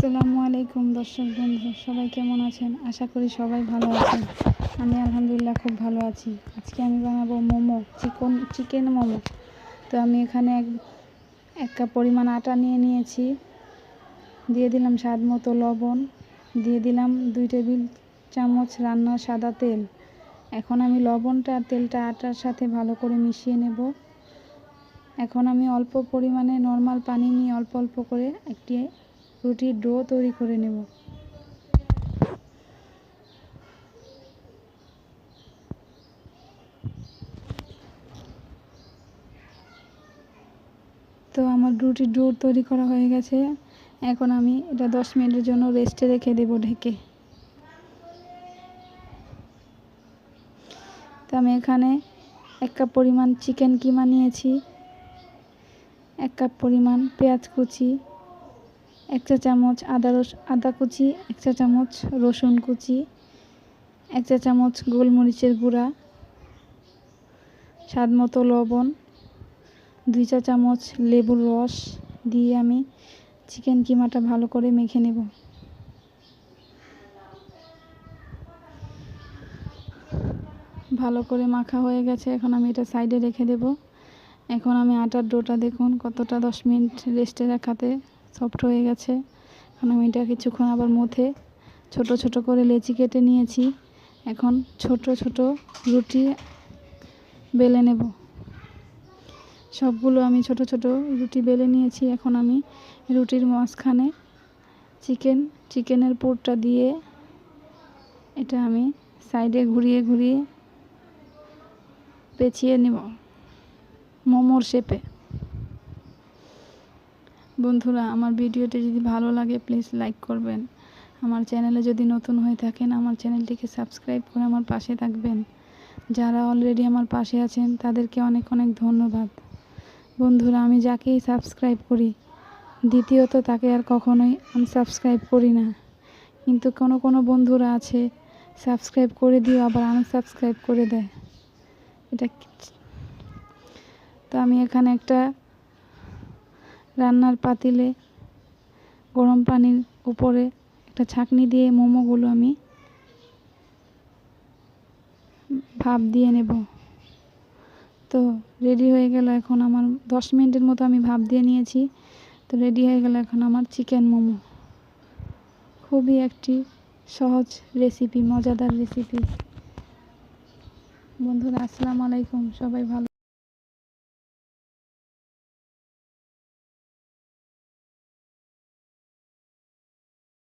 আসসালামু আলাইকুম দর্শক বন্ধু, সবাই কেমন আছেন? আশা করি সবাই ভালো আছেন। আমি আলহামদুলিল্লাহ খুব ভালো আছি। আজকে আমি বানাবো মোমো, চিকন, চিকেন মোমো। তো আমি এখানে এক এক কাপ পরিমাণ আটা নিয়ে নিয়েছি। দিয়ে দিলাম স্বাদ মতো লবণ। দিয়ে দিলাম দুই টেবিল চামচ রান্নার সাদা তেল। এখন আমি লবণটা আর তেলটা, আটার সাথে ভালো করে মিশিয়ে নেব। এখন আমি অল্প পরিমাণে নর্মাল পানি নিয়ে অল্প অল্প করে একটি রুটির ডো তৈরি করে নেব। তো আমার রুটির ডো তৈরি করা হয়ে গেছে। এখন আমি এটা দশ মিনিটের জন্য রেস্টে রেখে দেবো ঢেকে। তো আমি এখানে এক কাপ পরিমাণ চিকেন কিমা নিয়েছি, এক কাপ পরিমাণ পেঁয়াজ কুচি এক চা চামচ আদা রস, আদা কুচি এক চা চামচ রসুন কুচি এক চা চামচ গোলমরিচের গুঁড়া, স্বাদ মতো লবণ, দুই চা চামচ লেবুর রস দিয়ে আমি চিকেন কিমাটা ভালো করে মেখে নেব। ভালো করে মাখা হয়ে গেছে, এখন আমি এটা সাইডে রেখে দেব। এখন আমি আটার ডোটা দেখুন কতটা দশ মিনিট রেস্টে রাখাতে সফট হয়ে গেছে। এখন আমি এটা কিছুক্ষণ আবার মথে ছোট ছোট করে লেচি কেটে নিয়েছি। এখন ছোট ছোট রুটি বেলে নেব। সবগুলো আমি ছোট ছোট রুটি বেলে নিয়েছি। এখন আমি রুটির মাঝখানে চিকেন, চিকেনের পুরটা দিয়ে এটা আমি সাইডে ঘুরিয়ে ঘুরিয়ে পেঁচিয়ে নেব। মোমোর শেপে। বন্ধুরা, আমার ভিডিওটি যদি ভালো লাগে প্লিজ লাইক করবেন। আমার চ্যানেলে যদি নতুন হয়ে থাকেন, আমার চ্যানেলটিকে সাবস্ক্রাইব করে আমার পাশে থাকবেন। যারা অলরেডি আমার পাশে আছেন, তাদেরকে অনেক অনেক ধন্যবাদ। বন্ধুরা, আমি যাকেই সাবস্ক্রাইব করি, দ্বিতীয়ত তাকে আর কখনোই আনসাবস্ক্রাইব করি না। কিন্তু কোনো কোনো বন্ধুরা আছে সাবস্ক্রাইব করে দিয়ে আবার আনসাবস্ক্রাইব করে দেয়। এটা তো আমি এখানে একটা রান্নার পাতিলে গরম পানির উপরে একটা ছাঁকনি দিয়ে মোমোগুলো আমি ভাপ দিয়ে নেব। তো রেডি হয়ে গেল এখন আমার দশ মিনিটের মতো আমি ভাপ দিয়ে নিয়েছি। তো রেডি হয়ে গেল এখন আমার চিকেন মোমো। খুবই একটি সহজ রেসিপি, মজাদার রেসিপি। বন্ধুরা, আসসালামু আলাইকুম, সবাই ভালো